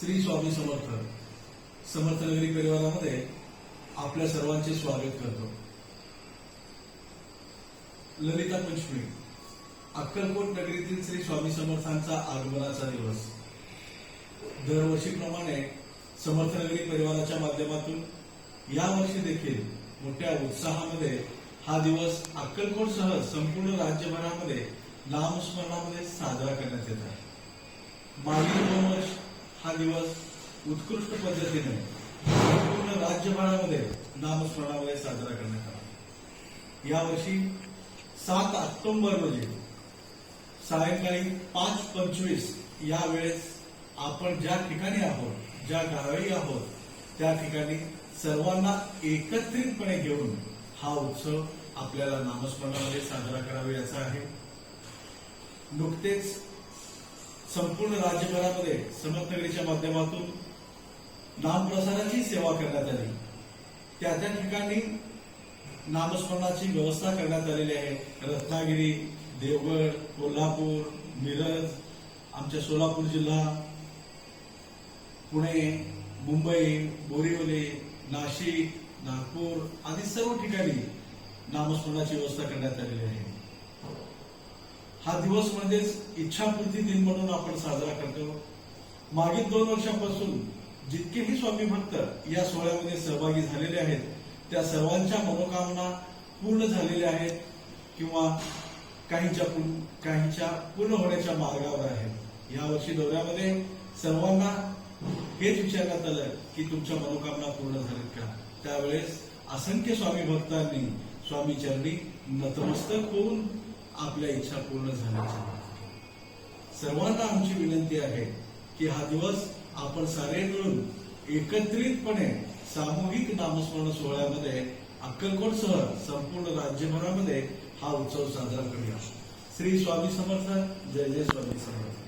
श्री स्वामी समर्थ. समर्थनगरी परिवारामध्ये आपल्या सर्वांचे स्वागत करतो. ललिता पंचमी अक्कलकोट नगरीतील श्री स्वामी समर्थांचा आगमनाचा दिवस. दरवर्षीप्रमाणे समर्थनगरी परिवाराच्या माध्यमातून यावर्षी देखील मोठ्या उत्साहामध्ये हा दिवस अक्कलकोटसह संपूर्ण राज्यभरामध्ये नामस्मरणामध्ये साजरा करण्यात येत आहे. मागील दोन वर्ष हा दिवस उत्कृष्ट पद्धतीने संपूर्ण राज्यभरामध्ये नामस्मरणामध्ये साजरा करण्यात आला. यावर्षी सात ऑक्टोबर रोजी सायंकाळी पाच पंचवीस या वेळेस आपण ज्या ठिकाणी आहोत ज्या गावी आहोत त्या ठिकाणी सर्वांना एकत्रितपणे घेऊन हा उत्सव आपल्याला नामस्मरणामध्ये साजरा करावा याचा आहे. नुकतेच संपूर्ण राज्यभरामध्ये समर्थनगरीच्या माध्यमातून नामप्रसाराची सेवा करण्यात आली. त्या त्या ठिकाणी नामस्मरणाची व्यवस्था करण्यात आलेली आहे. रत्नागिरी देवगड कोल्हापूर मिरज आमच्या सोलापूर जिल्हा पुणे मुंबई बोरिवली नाशिक नागपूर आदी सर्व ठिकाणी नामस्मरणाची व्यवस्था करण्यात आलेली आहे. हा दिवस म्हणजेच इच्छापूर्ती दिन म्हणून आपण साजरा करतो. मागील दोन वर्षांपासून जितकेही स्वामी भक्त या सोहळ्यामध्ये सहभागी झालेले आहेत त्या सर्वांच्या मनोकामना पूर्ण झालेल्या आहेत किंवा काहींच्या पूर्ण काहींच्या पूर्ण होण्याच्या मार्गावर आहेत. यावर्षी दौऱ्यामध्ये सर्वांना हेच विचारण्यात आलं की तुमच्या मनोकामना पूर्ण झाल्यात का? त्यावेळेस असंख्य स्वामी भक्तांनी स्वामी चरणी नतमस्तक होऊन आपल्या इच्छा पूर्ण झाल्याच्या सर्वांना आमची विनंती आहे की हा दिवस आपण सारे मिळून एकत्रितपणे सामूहिक नामस्मरण सोहळ्यामध्ये अक्कलकोटसह संपूर्ण राज्यभरामध्ये हा उत्सव साजरा करूया. श्री स्वामी समर्थ जय जय स्वामी समर्थ.